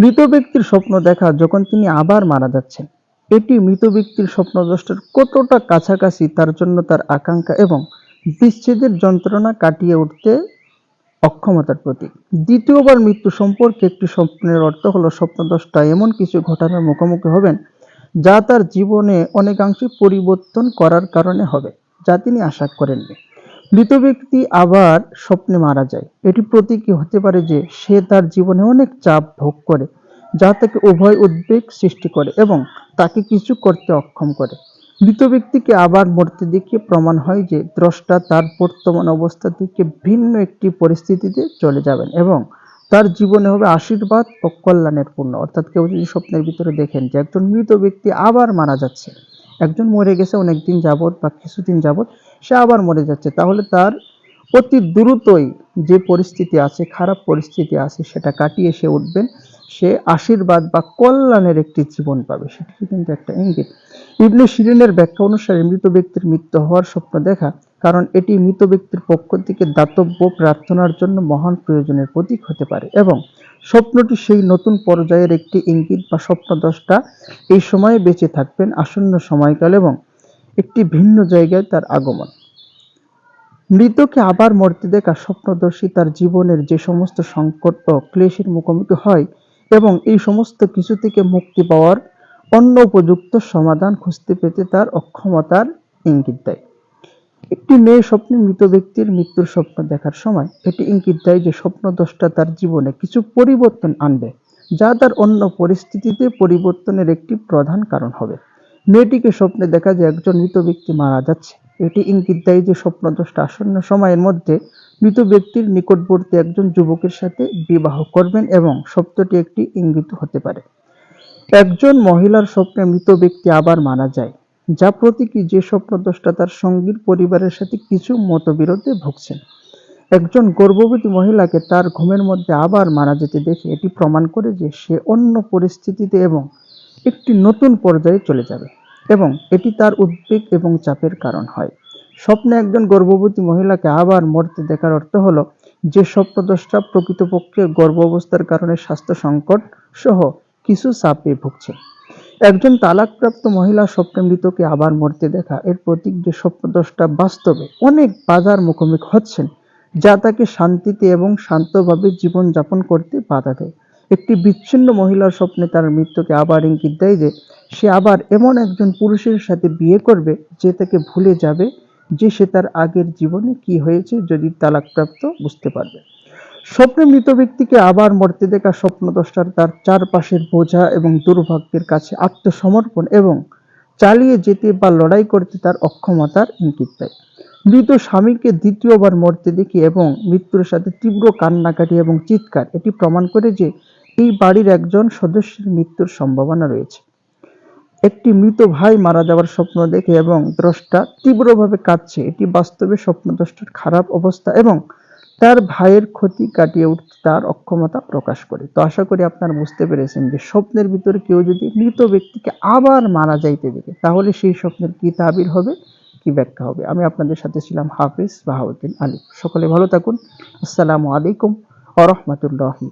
মৃত ব্যক্তির স্বপ্ন দেখা যখন তিনি আবার মারা যাচ্ছেন। এটি মৃত ব্যক্তির স্বপ্নদ্রষ্টার কতটা কাছাকাছি তার জন্য তার আকাঙ্ক্ষা এবং বিচ্ছেদের যন্ত্রণা কাটিয়ে উঠতে অক্ষমতার প্রতীক। দ্বিতীয়বার মৃত্যু সম্পর্কে একটি স্বপ্নের অর্থ হলো স্বপ্নদ্রষ্টা এমন কিছু ঘটনার মুখোমুখি হবেন যা তার জীবনে অনেকাংশে পরিবর্তন করার কারণে হবে, যা তিনি আশা করেননি। মৃত ব্যক্তি আবার স্বপ্নে মারা যায়। এটি প্রতীকী হতে পারে যে সে তার জীবনে অনেক চাপ ভোগ করে, যা তাকে উভয় উদ্বেগ সৃষ্টি করে এবং তাকে কিছু করতে অক্ষম করে। মৃত ব্যক্তিকে আবার মরতে দেখে প্রমাণ হয় যে দ্রষ্টা তার বর্তমান অবস্থা থেকে ভিন্ন একটি পরিস্থিতিতে চলে যাবেন এবং তার জীবনে হবে আশীর্বাদ ও কল্যাণের পূর্ণ। অর্থাৎ কেউ যদি স্বপ্নের ভিতরে দেখেন যে একজন মৃত ব্যক্তি আবার মারা যাচ্ছে একজন মরে গেছে অনেকদিন যাবৎ বা কিছুদিন যাবৎ, সে আবার মরে যাচ্ছে। তাহলে তার অতি দ্রুতই যে পরিস্থিতি আছে, খারাপ পরিস্থিতি আছে, সেটা কাটিয়ে সে উঠবেন। সে আশীর্বাদ বা কল্যাণের একটি জীবন পাবে। সেটি কিন্তু একটা ইঙ্গিত। ইবনে শিরিনের ব্যাখ্যা অনুসারে মৃত ব্যক্তির মৃত্যু হওয়ার স্বপ্ন দেখা, কারণ এটি মৃত ব্যক্তির পক্ষ থেকে দাতব্য প্রার্থনার জন্য মহান প্রয়োজনের প্রতীক হতে পারে। এবং স্বপ্নটি সেই নতুন পর্যায়ের একটি ইঙ্গিত বা স্বপ্নদ্রষ্টা এই সময়ে বেঁচে থাকবেন আসন্ন সময়কাল এবং একটি ভিন্ন জায়গায় তার আগমন। মৃতকে আবার মরতে দেখা স্বপ্নদর্শী তার জীবনের যে সমস্ত সংকট ও ক্লেশের মুখোমুখি হয় এবং এই সমস্ত কিছু থেকে মুক্তি পাওয়ার অন্য উপযুক্ত সমাধান খুঁজতে পেতে তার অক্ষমতার ইঙ্গিত দেয়। একটি মেয়ে স্বপ্নে মৃত ব্যক্তির মৃত্যুর স্বপ্ন দেখার সময় এটি ইঙ্গিত দেয় যে স্বপ্নদ্রষ্টা তার জীবনে কিছু পরিবর্তন আনবে, যা তার অন্য পরিস্থিতিতে পরিবর্তনের একটি প্রধান কারণ হবে। মেয়েটিকে স্বপ্নে দেখা যে একজন মৃত ব্যক্তি মারা যাচ্ছে। এটি ইঙ্গিত দেয় যে স্বপ্ন স্বপ্নদ্রষ্টা আসন্ন সময়ের মধ্যে মৃত ব্যক্তির নিকটবর্তী একজন যুবকের সাথে বিবাহ করবেন এবং সত্যটি একটি ইঙ্গিত হতে পারে। একজন মহিলার স্বপ্নে মৃত ব্যক্তি আবার মারা যায়। যা প্রতীকী যে স্বপ্নদ্রষ্টা তার সঙ্গীর পরিবারের সাথে কিছু মতবিরোধে ভুগছেন। একজন গর্ভবতী মহিলাকে তার ঘুমের মধ্যে আবার মারা যেতে দেখে এটি প্রমাণ করে যে সে অন্য পরিস্থিতিতে এবং একটি নতুন পর্যায়ে চলে যাবে এবং এটি তার উদ্বেগ এবং চাপের কারণ হয়। স্বপ্নে একজন গর্ভবতী মহিলাকে আবার মরতে দেখার অর্থ হলো যে স্বপ্নদ্রষ্টা প্রকৃতপক্ষে গর্ভাবস্থার কারণে স্বাস্থ্য সংকট সহ কিছু চাপে ভুগছে। একজন তালাকপ্রাপ্ত মহিলা স্বপ্নে মৃতকে আবার মরতে দেখা। এর প্রতীক যে স্বপ্নদ্রষ্টা বাস্তবে অনেক বাধার মুখোমুখি হচ্ছেন, যা তাকে শান্তিতে এবং শান্তভাবে জীবনযাপন করতে বাধা দেয়। একটি বিচ্ছিন্ন মহিলার স্বপ্নে তার মৃত্যুকে আবার ইঙ্গিত দেয় যে, সে আবার এমন একজন পুরুষের সাথে বিয়ে করবে যে তাকে ভুলে যাবে যে সে তার আগের জীবনে কি হয়েছে যদি তালাকপ্রাপ্ত বুঝতে পারবে। স্বপ্নে মৃত ব্যক্তিকে আবার মরতে দেখা স্বপ্নদ্রষ্টার তার চারপাশের বোঝা এবং দুর্ভাগ্যের কাছে আত্মসমর্পণ এবং চালিয়ে যেতে বা লড়াই করতে তার অক্ষমতার ইঙ্গিত দেয়। মৃত স্বামীকে দ্বিতীয়বার মরতে দেখি এবং মৃত্যুর সাথে তীব্র কান্নাকাটি এবং চিৎকার, এটি প্রমাণ করে যে এই বাড়ির একজন সদস্যের মৃত্যুর সম্ভাবনা রয়েছে। একটি মৃত ভাই মারা যাওয়ার স্বপ্ন দেখে এবং দ্রষ্টা তীব্রভাবে কাঁদছে। এটি বাস্তবে স্বপ্নদ্রষ্টার খারাপ অবস্থা এবং তার ভাইয়ের ক্ষতি কাটিয়ে উঠতে তার অক্ষমতা প্রকাশ করে। তো আশা করি আপনারা বুঝতে পেরেছেন যে স্বপ্নের ভিতরে কেউ যদি মৃত ব্যক্তিকে আবার মারা যাইতে দেখে, তাহলে সেই স্বপ্নের কি তাবির হবে, কি ব্যাখ্যা হবে? আমি আপনাদের সাথে ছিলাম হাফিজ বাহাউদ্দিন আলী। সকলে ভালো থাকুন। আসসালামু আলাইকুম আ রহমতুল্লাহি